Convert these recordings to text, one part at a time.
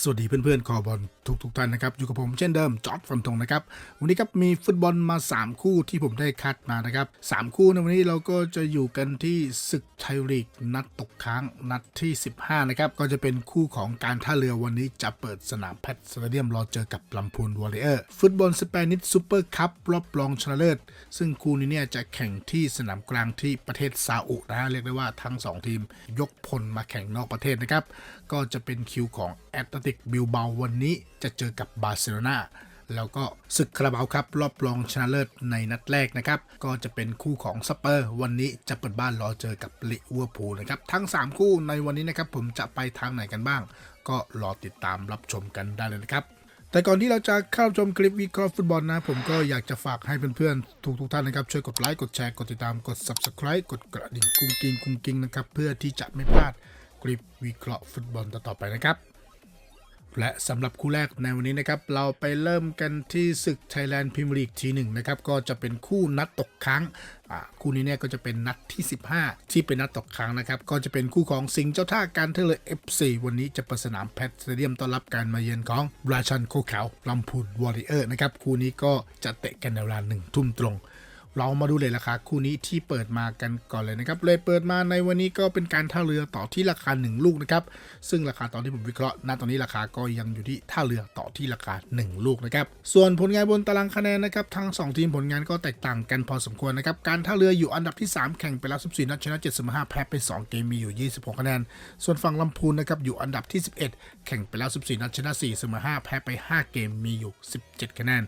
สวัสดีเพื่อนๆคอบอลทุกทุกๆท่านนะครับ อยู่กับผมเช่นเดิมจอร์ดฟันธงนะครับ วันนี้ครับมีฟุตบอลมา 3 คู่ที่ผมได้คัดมานะครับ 3 คู่ในวันนี้เราก็จะอยู่กันที่ศึกไทยลีกนัดตกค้างนัดที่ 15 นะครับ ก็จะเป็นคู่ของการท่าเรือวันนี้จะเปิดสนามแพทสเตเดียมรอเจอกับลำพูนวอริเออร์ฟุตบอลสเปนิชซูเปอร์คัพรอบรองชนะเลิศซึ่งคู่นี้เนี่ยจะแข่งที่สนามกลางที่ประเทศซาอุนะฮะเรียกได้ว่าทั้ง 2 ทีมยกพลมาแข่งนอกประเทศนะครับก็จะเป็นคิวของแอตเติกบิลเบาวันนี้จะเจอกับบาร์เซโลนาแล้วก็ศึกคาราบาวครับรอบรองชนะเลิศในนัดแรกนะครับ ก็จะเป็นคู่ของสเปอร์ วันนี้จะเปิดบ้านรอเจอกับลิเวอร์พูลนะครับ ทั้ง 3 คู่ในวันนี้นะครับ ผมจะไปทางไหนกันบ้าง ก็รอติดตามรับชมกันได้เลยนะครับแต่ก่อนที่เราจะเข้าชมคลิปวิเคราะห์ฟุตบอลนะ ผมก็อยากจะฝากให้เพื่อนๆทุกๆท่านนะครับ ช่วยกดไลค์กดแชร์กดติดตามกด Subscribe กดกระดิ่งกุ้งกิ้งกุ้งกิ้งนะครับ เพื่อที่จะไม่พลาดคลิปวิเคราะห์ฟุตบอลต่อๆไปนะครับ และสำหรับคู่แรกในวันนี้นะครับ เราไปเริ่มกันที่ศึก Thailand Premier League ทีหนึ่งนะครับ ก็จะเป็นคู่นัดตกค้างอ่าคู่นี้เนี่ยก็จะเป็นนัดที่ 15 ที่เป็นนัดตกค้างนะครับ ก็จะเป็นคู่ของสิงห์เจ้าท่าการเทเลอร์ FC วันนี้จะเปิดสนามแพทสเตเดียมต้อนรับการมาเยือนของราชันโคขาวลำพูนวอริเออร์นะครับ คู่นี้ก็จะเตะกันในเวลาหนึ่งทุ่มตรง เรามาดูเลยราคาคู่นี้ที่เปิดมากันก่อนเลยนะครับ เลยเปิดมาในวันนี้ก็เป็นการท่าเรือต่อที่ราคา 1 ลูกนะครับ ซึ่งราคาตอนที่ผมวิเคราะห์ณตอนนี้ราคาก็ยังอยู่ที่ท่าเรือต่อที่ราคา 1 ลูกนะครับ ส่วนผลงานบนตารางคะแนนนะครับทั้ง 2 ทีมผลงานก็แตกต่างกันพอสมควรนะครับ การท่าเรืออยู่อันดับที่ 3 แข่งไปแล้ว14นัดชนะ75แพ้ไป2เกมมีอยู่ 26คะแนน ส่วนฝั่งลำพูนนะครับอยู่อันดับที่ 11 แข่งไปแล้ว14นัดชนะ4เสมอ5แพ้ไป 5 เกมมีอยู่ 17คะแนน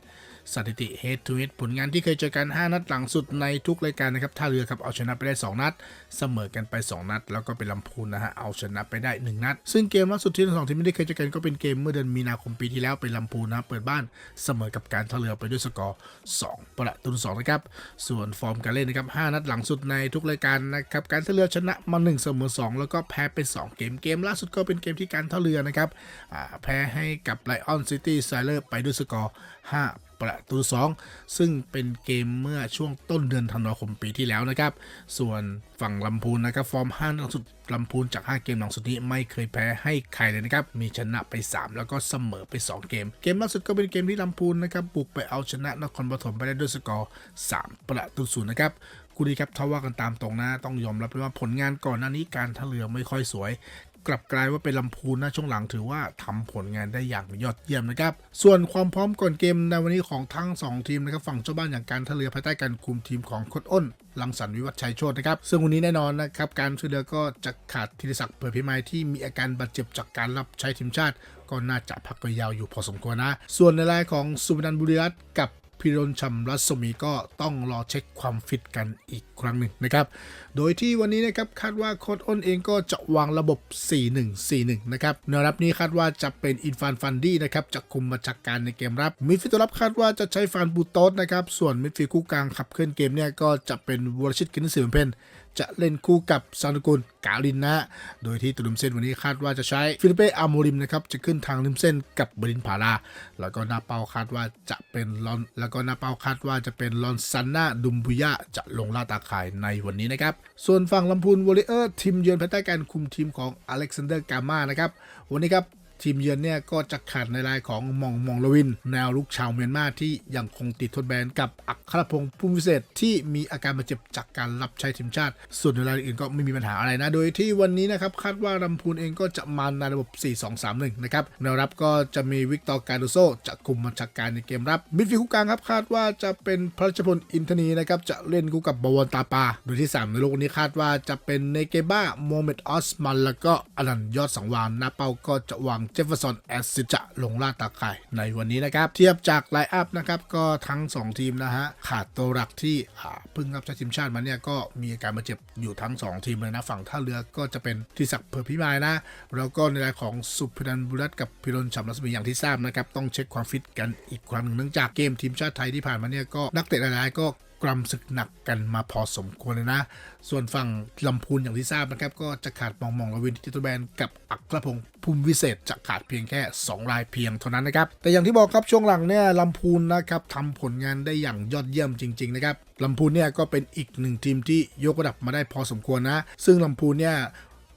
สถิติ Head to Head ผลงานที่เคยเจอกัน 5 นัดหลังสุดในทุกรายการนะครับท่าเรือครับเอาชนะไปได้ 2 นัด เสมอกันไป 2 นัด แล้วก็เป็นลำพูนนะฮะเอาชนะไปได้ 1 นัด ซึ่งเกมล่าสุดที่ทั้งสองทีมไม่ได้เคยเจอกันก็เป็นเกมเมื่อเดือนมีนาคมปีที่แล้วเป็นลำพูนนะเปิดบ้านเสมอกับการท่าเรือไปด้วยสกอร์ 2 ประตูต่อ2นะครับส่วนฟอร์มการเล่นนะครับ5นัดหลังสุดในทุกรายการนะครับการท่าเรือชนะมา1เสมอ2 แล้วก็แพ้ไป2เกมเกมล่าสุดก็เป็นเกมที่การท่าเรือนะครับแพ้ให้กับไลออนซิตี้ไซเลอร์ไปด้วยสกอร์5 ประตู 2 ซึ่งเป็นเกมเมื่อช่วงต้นเดือนธันวาคมปีที่แล้วนะครับ ส่วนฝั่งลำพูนนะครับฟอร์ม5นัดหลังสุดลำพูนจาก 5 เกมหลังสุดนี้ไม่เคยแพ้ให้ใครเลยนะครับ มีชนะไป 3 แล้วก็เสมอไป 2 เกม เกมล่าสุดก็เป็นเกมที่ลำพูนนะครับบุกไปเอาชนะนครปฐมไปได้ด้วยสกอร์ 3 ประตูศูนย์นะครับคู่นี้ครับถ้าว่ากันตามตรงนะ ต้องยอมรับเลยว่าผลงานก่อนหน้านี้การท่าเรือไม่ค่อยสวย กลับกลายว่าเป็นลำพูนนะช่วงหลังถือว่าทำผลงานได้อย่างยอดเยี่ยมนะครับ ส่วนความพร้อมก่อนเกมในวันนี้ของทั้ง 2 ทีมนะครับฝั่งเจ้าบ้านอย่างการท่าเรือภายใต้การคุมทีมของโคดอ้นลังสรรค์วิวัฒชัยโชตนะครับซึ่งวันนี้แน่นอนนะครับการช่วยเหลือก็จะขาดธีรศักดิ์เผื่อพิมายที่มีอาการบาดเจ็บจากการรับใช้ทีมชาติ ก็น่าจะพักยาวอยู่พอสมควรนะ ส่วนในรายของสุพนันบุรีรัตน์กับ พิรนชัมรัศมีก็ต้องรอเช็คความฟิตกันอีกครั้งหนึ่งนะครับ โดยที่วันนี้นะครับคาดว่าโค้ดอ้นเองก็จะวางระบบ 4-1-4-1 นะครับแนวรับนี้คาดว่าจะเป็นอินฟานฟันดี้นะครับจะคุมมาจากการในเกมรับ มิดฟิลด์ตัวรับคาดว่าจะใช้ฟานบูโตสนะครับ ส่วนมิดฟิลด์คู่กลางขับเคลื่อนเกมเนี่ยก็จะเป็นวอร์ชิตกินสิมเพน จะเล่นคู่กับซานกุลกาลินนะโดยที่ตริมเส้นวันนี้คาดว่าจะใช้ฟิลิเป้อาโมริมนะครับจะขึ้นทางริมเส้นกับบรินผาลาแล้วก็หน้าเป้าคาดว่าจะเป็นลอน แล้วก็หน้าเป้าคาดว่าจะเป็นลอนซันนาดุมบุยะจะลงล่าตาข่ายในวันนี้นะครับ ส่วนฝั่งลำพูนวอริเออร์ทีมเยือนภายใต้การคุมทีมของอเล็กซานเดอร์กามานะครับวันนี้ครับ ทีมเยือนเนี่ยก็จะขาดในรายของมองมองลวิน แนวลุกชาวเมียนมาที่ยังคงติดทดแบนกับอัครพงศ์พุ่มวิเศษที่มีอาการบาดเจ็บจากการรับใช้ทีมชาติ ส่วนในรายอื่นก็ไม่มีปัญหาอะไรนะ โดยที่วันนี้นะครับคาดว่าลำพูนเองก็จะมาในระบบ 4-2-3-1 นะครับแนวรับก็จะมีวิกตอร์การูโซจะคุมมาจาการในเกมรับมิดฟิลด์คู่กลางครับคาดว่าจะเป็นพระราชพลอินทนีนะครับจะเล่นคู่กับบวรตาปาโดยที่ 3 ในโลกนี้คาดว่าจะเป็นเนเกบ้าโมเมดออสมันแล้วก็อลันยอดสังวานหน้าเป้าก็จะวางเจฟเฟอร์สันแอสซิจะลงล่าตาข่ายในวันนี้นะครับ เทียบจากไลน์อัพนะครับ ก็ทั้ง 2 ทีมนะฮะ ขาดตัวหลักที่เพิ่งรับใช้ทีมชาติมาเนี่ยก็มีอาการบาดเจ็บอยู่ทั้ง 2 ทีมเลยนะ ฝั่งท่าเรือก็จะเป็นทิศักดิ์เผื่อพิมายนะ แล้วก็ในรายของสุพนันบุรัตกับพิรนชัมรัศมีอย่างที่ทราบนะครับต้องเช็คความฟิตกันอีกครั้งหนึ่งเนื่องจากเกมทีมชาติไทยที่ผ่านมาเนี่ยก็นักเตะหลายๆก็กรำศึกหนักกันมาพอสมควรเลยนะ ส่วนฝั่งลำพูนอย่างที่ทราบนะครับ ก็จะขาดมองมองลวินทิตแบนกับอัครพง ภูมิวิเศษจะขาดเพียงแค่ 2 รายเพียงเท่านั้นนะครับ แต่อย่างที่บอกครับช่วงหลังเนี่ยลำพูนนะครับทำผลงานได้อย่างยอดเยี่ยมจริง ๆ นะครับลำพูนเนี่ยก็เป็นอีกหนึ่งทีมที่ยกระดับมาได้พอสมควรนะ ซึ่งลำพูนเนี่ย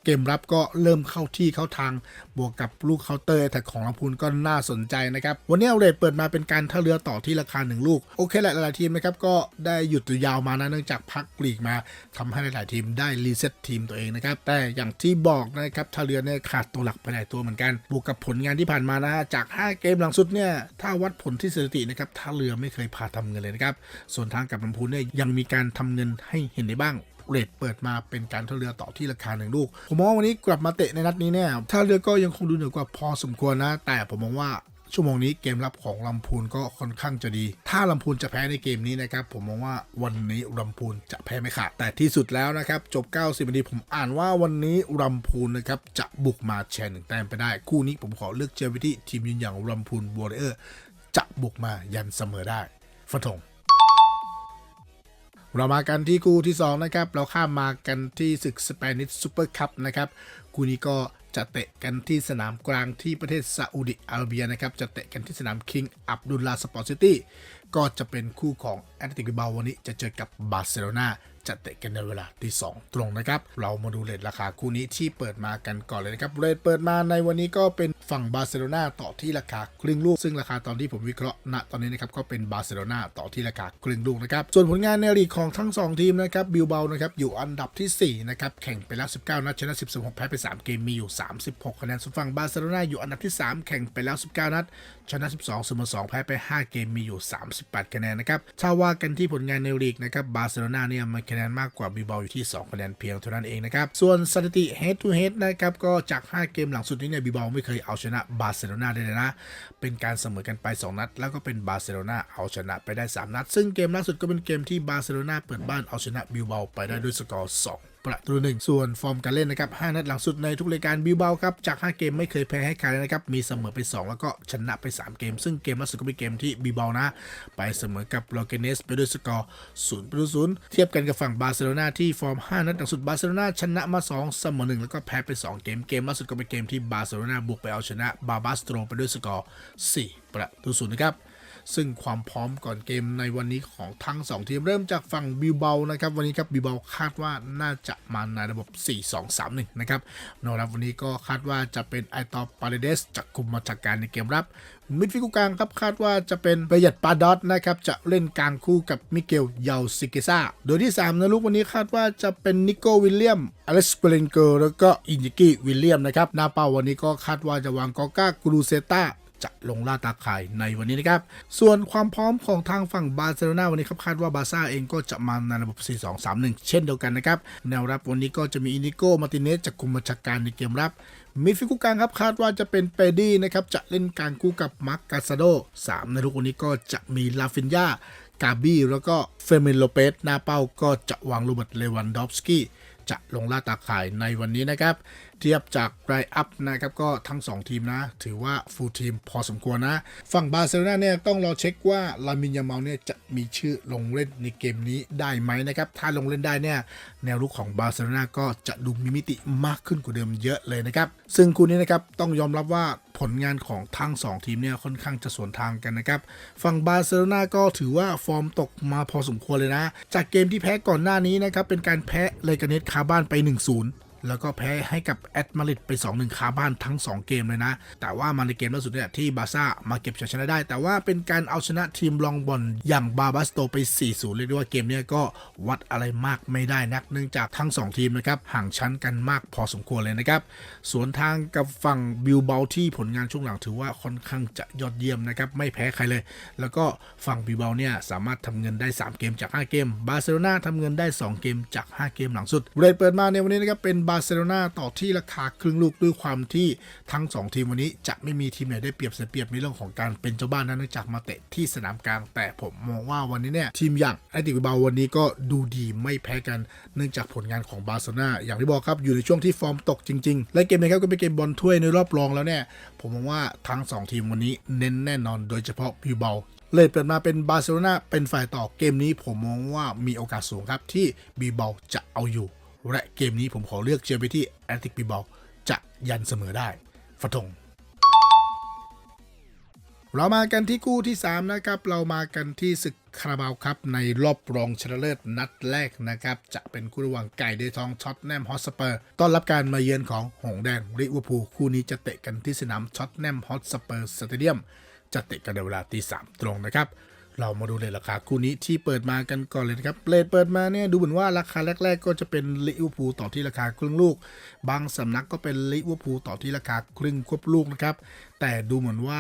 เกมรับก็เริ่มเข้าที่เข้าทางบวกกับลูกเคาน์เตอร์แต่ของลำพูนก็น่าสนใจนะครับ วันนี้เอาเรทเปิดมาเป็นการท่าเรือต่อที่ราคา 1 ลูก โอเคแหละหลายๆทีมนะครับก็ได้หยุดยาวมานะเนื่องจากพักลีกมาทำให้หลายๆทีมได้รีเซ็ตทีมตัวเองนะครับแต่อย่างที่บอกนะครับท่าเรือเนี่ยขาดตัวหลักไปหลายตัวเหมือนกันบวกกับผลงานที่ผ่านมานะฮะจาก 5 เกมหลังสุดเนี่ยถ้าวัดผลที่สถิตินะครับท่าเรือไม่เคยพาทำเงินเลยนะครับส่วนทางกับลำพูนเนี่ยยังมีการทำเงินให้เห็นได้บ้าง เรทเปิดมาเป็นการท่าเรือต่อที่ราคาหนึ่งลูก ผมมองว่าวันนี้กลับมาเตะในนัดนี้เนี่ยท่าเรือก็ยังคงดูเหนือกว่าพอสมควรนะ แต่ผมมองว่าชั่วโมงนี้เกมรับของลำพูนก็ค่อนข้างจะดี ถ้าลำพูนจะแพ้ในเกมนี้นะครับ ผมมองว่าวันนี้ลำพูนจะแพ้ไม่ขาดแต่ที่สุดแล้วนะครับ จบ 90นาทีผมอ่านว่าวันนี้ลำพูนนะครับจะบุกมาแชร์หนึ่งแต้มไปได้ คู่นี้ผมขอเลือกเจอไปที่ทีมยืนอย่างลำพูนบอร์เออร์จะบุกมายันเสมอได้ฟันธง เรามากันที่คู่ที่ 2 นะครับ เราข้ามมากันที่ศึกสเปนิชซูเปอร์คัพนะครับ คู่นี้ก็จะเตะกันที่สนามกลางที่ประเทศซาอุดิอาระเบียนะครับ จะเตะกันที่สนามคิงอับดุลลาสปอร์ตซิตี้ ก็จะเป็นคู่ของแอตเลติกบิลบาวันนี้จะเจอกับบาร์เซโลนา จะเตะกันในเวลาที่ 2 ตรงนะครับ เรามาดูเรทราคาคู่นี้ที่เปิดมากันก่อนเลยนะครับเรทเปิดมาในวันนี้ก็เป็นฝั่งบาร์เซโลนาต่อที่ราคาครึ่งลูก ซึ่งราคาตอนที่ผมวิเคราะห์ณตอนนี้นะครับก็เป็นบาร์เซโลนาต่อที่ราคาครึ่งลูกนะครับส่วนผลงานในลีกของทั้ง 2 ทีมนะครับบิลเบานะครับอยู่อันดับทีสี่4นะครับแข่งไปแล้ว 19 นัดชนะ 16 แพ้ไป 3 เกมมีอยู่ 36 คะแนนส่วนฝั่งบาร์เซโลนาอยู่อันดับที่ 3 แข่งไปแล้ว 19 นัดชนะ 12เสมอ2แพ้ไป 5 เกมมีอยู่ 38 คะแนนนะครับถ้าว่ากันที่ผลงานในลีกนะครับบาร์เซโลนาเนี่ยมีคะแนนมากกว่าบิบอลอยู่ที่ 2 คะแนนเพียงเท่านั้นเองนะครับ ส่วนสถิติ head to head นะครับ ก็จาก 5 เกมหลังสุดนี้เนี่ยบิบอลไม่เคยเอาชนะบาร์เซโลนาได้เลยนะ เป็นการเสมอกันไป 2 นัด แล้วก็เป็นบาร์เซโลนาเอาชนะไปได้ 3 นัด ซึ่งเกมล่าสุดก็เป็นเกมที่บาร์เซโลนาเปิดบ้านเอาชนะบิบอลไปได้ด้วยสกอร์2 ประตูหนึ่งส่วนฟอร์มการเล่นนะครับ5นัดหลังสุดในทุกรายการบิลเบาครับจาก 5 เกมไม่เคยแพ้ให้ใครเลยนะครับมีเสมอไป 2 แล้วก็ชนะไป 3 เกม ซึ่งเกมล่าสุดก็เป็นเกมที่บิลเบานะ ไปเสมอกับโลเกเนสไปด้วยสกอร์0ประตู0เทียบกันกับฝั่งบาร์เซโลนาที่ฟอร์ม 5 นัดหลังสุดบาร์เซโลนาชนะมา 2 เสมอ 1 แล้วก็แพ้ไป 2 เกมเกมล่าสุดก็เป็นเกมที่บาร์เซโลนาบุกไปเอาชนะบาบาสโตรไปด้วยสกอร์4ประตู0นะครับ ซึ่งความพร้อมก่อนเกมในวันนี้ของทั้ง 2 ทีมเริ่มจากฝั่งบิลเบานะครับวันนี้ครับบิลเบาคาดว่าน่าจะมาในระบบ 4-2-3-1 นะครับนอกรับวันนี้ก็คาดว่าจะเป็นไอตอปาเรเดสจะคุมมาจากการในเกมรับมิดฟิลด์กลางครับคาดว่าจะเป็นประหยัดปาดอตนะครับจะเล่นกลางคู่กับมิเกลยาซิเกซาโดยที่ 3 นะลูกวันนี้คาดว่าจะเป็นนิโกวิลเลียมอเล็กซ์เปเลนเกอร์แล้วก็อินิกิวิลเลียมนะครับหน้าเป้าวันนี้ก็คาดว่าจะวางกอก้ากรูเซต้า จะลงล่าตาข่ายในวันนี้นะครับ ส่วนความพร้อมของทางฝั่งบาร์เซโลนาวันนี้ครับคาดว่าบาร์ซ่าเองก็จะมาในระบบ 4-2-3-1 เช่นเดียวกันนะครับ แนวรับวันนี้ก็จะมีอินิโกมาร์ติเนสจากคุมบัญชาการในเกมรับมิดฟิลด์คู่กลางครับคาดว่าจะเป็นเปดี้นะครับจะเล่นกลางคู่กับมาร์กกาซาโด3ในลูกวันนี้ก็จะมีลาฟินยากาบี้แล้วก็เฟมินโลเปสหน้าเป้าก็จะวางโรเบิร์ตเลวันดอฟสกี้ จะลงล่าตาข่ายในวันนี้นะครับ เทียบจากไรอัพนะครับก็ทั้ง 2 ทีมนะ ถือว่าฟูลทีมพอสมควรนะ ฝั่งบาร์เซโลนาเนี่ยต้องรอเช็คว่าลามินยาเมาเนี่ยจะมีชื่อลงเล่นในเกมนี้ได้ไหมนะครับ ถ้าลงเล่นได้เนี่ยแนวรุกของบาร์เซโลนาก็จะดูมีมิติมากขึ้นกว่าเดิมเยอะเลยนะครับ ซึ่งคู่นี้นะครับต้องยอมรับว่า ผลงานของทั้ง 2 ทีมเนี่ยค่อนข้างจะสวนทางกันนะครับ ฝั่งบาร์เซโลนาก็ถือว่าฟอร์มตกมาพอสมควรเลยนะ จากเกมที่แพ้ก่อนหน้านี้นะครับเป็นการแพ้เลกาเนสคาบ้านไป 1-0 แล้วก็แพ้ให้กับแอตมาริดไป 2-1คาบ้านทั้ง 2 เกมเลยนะ แต่ว่ามาในเกมล่าสุดเนี่ยที่บาร์ซ่ามาเก็บชัยชนะได้ แต่ว่าเป็นการเอาชนะทีมลองบอลอย่างบาบาสโตไป 4-0 เรียกได้ว่าเกมนี้ก็วัดอะไรมากไม่ได้นัก เนื่องจากทั้ง 2 ทีมนะครับห่างชั้นกันมากพอสมควรเลยนะครับสวนทางกับฝั่งบิลเบาที่ผลงานช่วงหลังถือว่าค่อนข้างจะยอดเยี่ยมนะครับไม่แพ้ใครเลย แล้วก็ฝั่งบิลเบาเนี่ยสามารถทำเงินได้ 3 เกมจาก 5 เกม บาร์เซโลนาทำเงินได้ 2 เกมจาก 5 เกมหลังสุดเรทเปิดมาในวันนี้นะครับเป็นบาร์เซโลนาต่อที่ราคาครึ่งลูกด้วยความที่ทั้ง 2 ทีมวันนี้จะไม่มีทีมไหนได้เปรียบเสียเปรียบในเรื่องของการเป็นเจ้าบ้านนะเนื่องจากมาเตะที่สนามกลาง แต่ผมมองว่าวันนี้เนี่ยทีมอย่างแอตติกบิลบาวันนี้ก็ดูดีไม่แพ้กันเนื่องจากผลงานของบาร์เซโลนาอย่างที่บอกครับอยู่ในช่วงที่ฟอร์มตกจริง ๆ และเกมนี้ครับก็เป็นเกมบอลถ้วยในรอบรองแล้วเนี่ยผมมองว่าทั้งสองทีมวันนี้เน้นแน่นอน โดยเฉพาะบิลเบาเลยเปิดมาเป็นบาร์เซโลนาเป็นฝ่ายต่อเกมนี้ผมมองว่ามีโอกาสสูงครับที่บีเบาจะเอาอยู่ และเกมนี้ผมขอเลือกเชียร์ไปที่แอตติกบีเบาจะยันเสมอได้ฟันธงเรามากันที่คู่ที่ 3 นะครับ เรามากันที่ศึกคาราบาวครับ ในรอบรองชนะเลิศนัดแรกนะครับ จะเป็นคู่ระหว่างไก่เดทองช็อตแนมฮอตสเปอร์ต้อนรับการมาเยือนของหงแดงลิวอร์พูลคู่นี้จะเตะกันที่สนามช็อตแนมฮอตสเปอร์สเตเดียมจะเตะกันในเวลาตีสามตรงนะครับ เรามาดูเลยราคาคู่นี้ที่เปิดมากันก่อนเลยนะครับเลทเปิดมาเนี่ยดูเหมือนว่าราคาแรก ๆ ก็จะเป็นลิเวอร์พูลต่อที่ราคาครึ่งลูก บางสำนักก็เป็นลิเวอร์พูลต่อที่ราคาครึ่งควบลูกนะครับ แต่ดูเหมือนว่า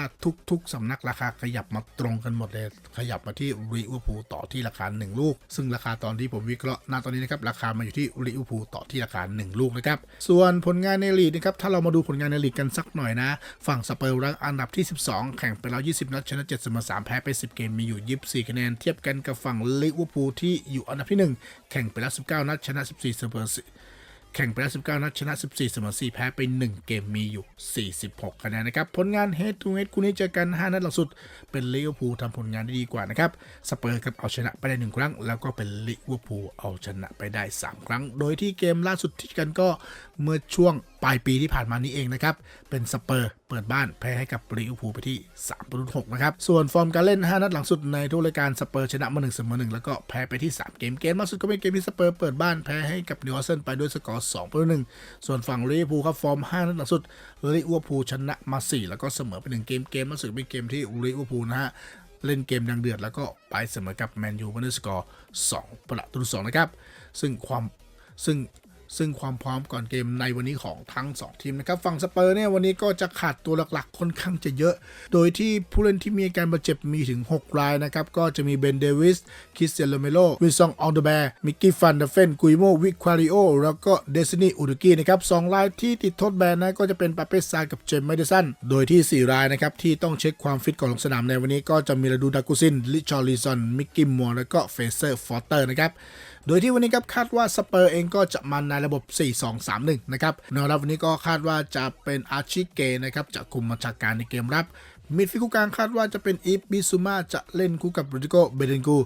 ทุก ๆ สำนักราคาขยับมาตรงกันหมดเลย ขยับมาที่ลิอร์พูต่อที่ราคา 1 ลูก ซึ่งราคาตอนที่ผมวิเคราะห์ณตอนนี้นะครับราคามาอยู่ที่ลิอร์พูต่อที่ราคา 1 ลูกนะครับ ส่วนผลงานในลีกนะครับถ้าเรามาดูผลงานในลีกกันสักหน่อยนะ ฝั่งสเปอร์รังอันดับที่ 12 แข่งไปแล้ว20 นัดชนะ7เสมอ3แพ้ไป 10 เกมมีอยู่ 24 คะแนน เทียบกันกับฝั่งลิเวอร์พูลที่อยู่อันดับที่ 1 แข่งไปแล้ว19 นัดชนะ 14เสมอ4 แข่งไปแล้ว19 นัดชนะ 14 เสมอ 4 แพ้ไป 1 เกมมีอยู่ 46 คะแนนนะครับ ผลงาน Head to Head คู่นี้เจอกัน 5 นัดหลังสุด เป็นลิเวอร์พูลทำผลงานได้ดีกว่านะครับ สเปอร์กับเอาชนะไปได้ 1 ครั้ง แล้วก็เป็นลิเวอร์พูลเอาชนะไปได้ 3 ครั้ง โดยที่เกมล่าสุดที่กันก็ เมื่อช่วงปลายปีที่ผ่านมานี้เองนะครับ เป็นสเปอร์เปิดบ้านแพ้ให้กับลิเวอร์พูลไปที่3ประตู6นะครับ ส่วนฟอร์มการเล่น 5 นัดหลังสุดในทุกรายการสเปอร์ชนะมา1เสมอ1แล้วก็แพ้ไปที่ 3 เกม เกมล่าสุดก็เป็นเกมที่สเปอร์เปิดบ้านแพ้ให้กับนิวคาสเซิลไปด้วยสกอร์2ประตู1ส่วนฝั่งลิเวอร์พูลครับฟอร์ม 5 นัดหลังสุดลิเวอร์พูลชนะมา 4 แล้วก็เสมอไป1เกม เกมล่าสุดเป็นเกมที่ลิเวอร์พูลนะฮะเล่นเกมดังเดือดแล้วก็ไปเสมอกับแมนยูวันเดอร์สกอร์2ประตู2นะครับซึ่งความซึ่ง ซึ่งความพร้อมก่อนเกมในวันนี้ของทั้ง 2 ทีมนะครับ ฝั่งสเปอร์เนี่ยวันนี้ก็จะขาดตัวหลักๆ ค่อนข้างจะเยอะ โดยที่ผู้เล่นที่มีอาการบาดเจ็บมีถึง 6 รายนะครับ ก็จะมีเบนเดวิส คริสเตียนโรเมโล วินซองอองเดแบร์มิกกี้ฟันเดเฟน กุยโม วิควาริโอ แล้วก็เดซินีอูดุกี้นะครับสองรายที่ติดโทษแบนนะก็จะเป็นปาเปซากับเจมส์ไมเดสัน โดยที่ 4 รายนะครับที่ต้องเช็คความฟิตก่อนลงสนามในวันนี้ก็จะมีราดูดากุซิน ลิชอร์ลิซอน มิกกี้มัวแล้วก็เฟเซอร์ ฟอร์เตอร์นะครับ โดยที่วันนี้ครับคาดว่าสเปอร์เองก็จะมาในระบบ 4-2-3-1 นะครับแนวรับวันนี้ก็คาดว่าจะเป็นอาชิเกนะครับจะคุมบัญชาการในเกมรับ มิดฟิลคู่กลางคาดว่าจะเป็นอีฟบิซูมาจะเล่นคู่กับโรดิโกเบเดนกู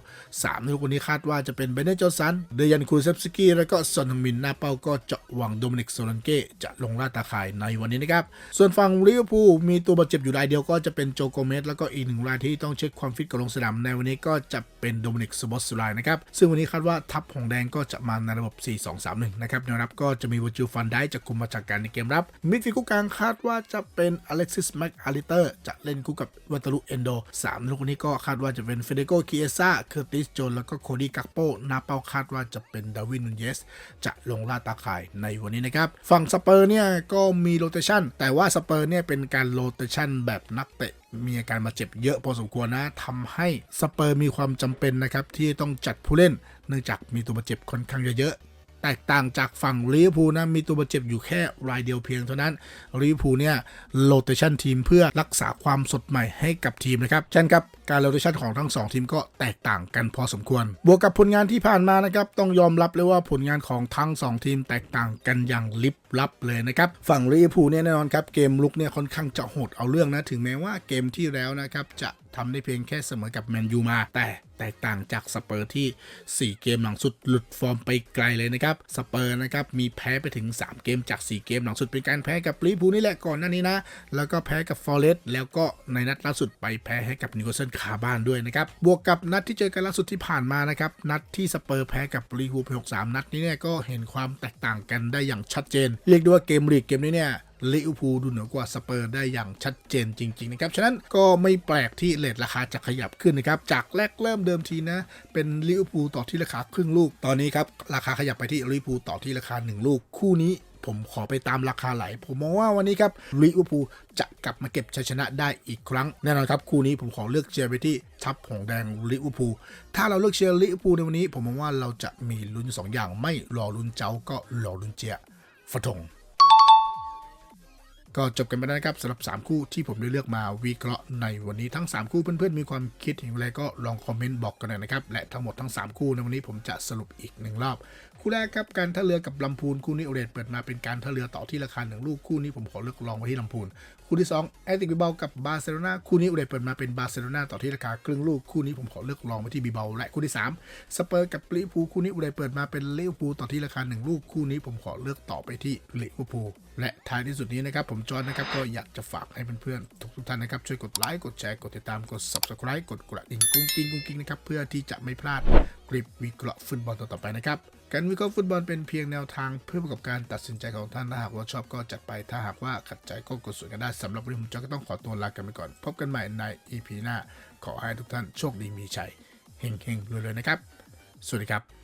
สามในลูกนนี้คาดว่าจะเป็นเบเนจอสัน เดยันคูเซฟสกี้ แล้วก็ซอนฮงมินหน้าเป้าก็จะหวังโดมินิกโซลันเกจะลงล่าตาข่ายในวันนี้นะครับ ส่วนฝั่งลิเวอร์พูลมีตัวบาดเจ็บอยู่รายเดียวก็จะเป็นโจโกเมสแล้วก็อีกหนึ่งรายที่ต้องเช็คความฟิตก่อนลงสนามในวันนี้ก็จะเป็นโดมินิกสบอสไลนะครับ ซึ่งวันนี้คาดว่าทัพหงแดงก็จะมาในระบบ 4-2-3-1 นะครับแนวรับก็จะมีวอจิลฟันได้จะคุมมาจากการในเกมรับมิดฟิลคู่กลางคาดว่าจะเป็นอเล็กซิสแม็กอาริเตอร์จะเล่นคู่กับวัตลุเอนโดสามลูกนี้ก็คาดว่าจะเป็นเฟเดโกคิเอซ่าเคอร์ติสโจนแล้วก็โคดี้กักโปนาเป้าคาดว่าจะเป็นดาวินนูนเยส จะลงล่าตาข่ายในวันนี้นะครับ ฝั่งสเปอร์เนี่ยก็มีโรเตชันแต่ว่าสเปอร์เนี่ยเป็นการโรเตชันแบบนักเตะมีอาการมาเจ็บเยอะพอสมควรนะทำให้สเปอร์มีความจำเป็นนะครับที่ต้องจัดผู้เล่น เนื่องจากมีตัวบาเจ็บค่อนข้างเยอะ แตกต่างจากฝั่งลิเวอร์พูลนะมีตัวบาดเจ็บอยู่แค่รายเดียวเพียงเท่านั้นลิเวอร์พูลเนี่ยโลเตชันทีมเพื่อรักษาความสดใหม่ให้กับทีมนะครับเช่นครับการโลเตชันของทั้ง 2 ทีมก็แตกต่างกันพอสมควร บวกกับผลงานที่ผ่านมานะครับต้องยอมรับเลยว่าผลงานของทั้ง 2 ทีมแตกต่างกันอย่างลิบ ลับเลยนะครับ ฝั่งลิเวอร์พูลเนี่ยแน่นอนครับเกมลุกเนี่ยค่อนข้างจะโหดเอาเรื่องนะ ถึงแม้ว่าเกมที่แล้วนะครับจะทำได้เพียงแค่เสมอกับแมนยูมา แต่แตกต่างจากสเปอร์ที่ 4 เกมหลังสุดหลุดฟอร์มไปไกลเลยนะครับสเปอร์นะครับมีแพ้ไปถึง 3 เกมจาก 4 เกมหลังสุดเป็นการแพ้กับลิเวอร์พูลนี่แหละก่อนหน้านี้นะ แล้วก็แพ้กับฟอร์เรสต์แล้วก็ในนัดล่าสุดไปแพ้ให้กับนิวคาสเซิลคาบ้านด้วยนะครับบวกกับนัดที่เจอกันล่าสุดที่ผ่านมานะครับนัดที่สเปอร์แพ้กับลิเวอร์พูลไป6-3นัดนี้เนี่ยก็เห็นความแตกต่างกันได้อย่างชัดเจนเรียกได้ว่าเกมลีกเกมนี้เนี่ยลิเวอร์พูลดูเหนือกว่าสเปอร์ได้อย่างชัดเจนจริง ๆ นะครับ ฉะนั้นก็ไม่แปลกที่เลทราคาจะขยับขึ้นนะครับ จากแรกเริ่มเดิมทีนะ เป็นลิเวอร์พูลต่อที่ราคาครึ่งลูก ตอนนี้ครับ ราคาขยับไปที่ลิเวอร์พูลต่อที่ราคา 1 ลูก คู่นี้ผมขอไปตามราคาไหล ผมมองว่าวันนี้ครับลิเวอร์พูลจะกลับมาเก็บชัยชนะได้อีกครั้ง แน่นอนครับ คู่นี้ผมขอเลือกเชียร์ไปที่ทัพหงแดงลิเวอร์พูลถ้าเราเลือกเชียร์ลิเวอร์พูลในวันนี้ ผมมองว่าเราจะมีลุ้นสองอย่างไม่รอลุ้นเจ้าก็รอลุ้นเจียะทง ก็จบกันไปแล้วนะครับสำหรับ 3 คู่ที่ผมได้เลือกมาวิเคราะห์ในวันนี้ทั้ง 3 คู่เพื่อนๆ มีความคิดเห็นอะไรก็ลองคอมเมนต์บอกกันหน่อยนะครับ และทั้งหมดทั้ง 3 คู่ในวันนี้ผมจะสรุปอีกหนึ่งรอบ คู่แรกครับการท่าเรือกับลำพูนคู่นี้โอเดตเปิดมาเป็นการท่าเรือต่อที่ราคาหนึ่งลูกคู่นี้ผมขอเลือกลองไว้ที่ลำพูนคู่ที่2แอตติกบิเบากับบาร์เซโลนาคู่นี้อุดยเปิดมาเป็นบาร์เซโลนาต่อที่ราคาครึ่งลูกคู่นี้ผมขอเลือกลองไปที่บิเบาและคู่ที่3สเปอร์กับลิเวอร์พูลคู่นี้อุดยเปิดมาเป็นลิเวอร์พูลต่อที่ราคาหนึ่งลูกคู่นี้ผมขอเลือกต่อไปที่ลิเวอร์พูล และท้ายที่สุดนี้นะครับผมจอห์นนะครับก็อยากจะฝากให้เพื่อนๆทุกท่านนะครับช่วยกดไลค์กดแชร์กดติดตามกด subscribe กดกระดิ่งกุ้งกิ้งกุ้งกิ้งนะครับเพื่อที่จะไม่พลาดคลิปวิเคราะห์ฟุตบอลต่อๆไปนะครับการวิเคราะห์ฟุตบอลเป็นเพียงแนวทางเพื่อประกอบการตัดสินใจของท่านถ้าหากว่าชอบก็จัดไปถ้าหากว่าขัดใจก็กดส่วนกันได้สำหรับวันนี้ผมจอนก็ต้องขอตัวลากันไปก่อน พบกันใหม่ใน EP หน้า ขอให้ทุกท่านโชคดีมีชัยเฮงๆรวยๆนะครับ สวัสดีครับ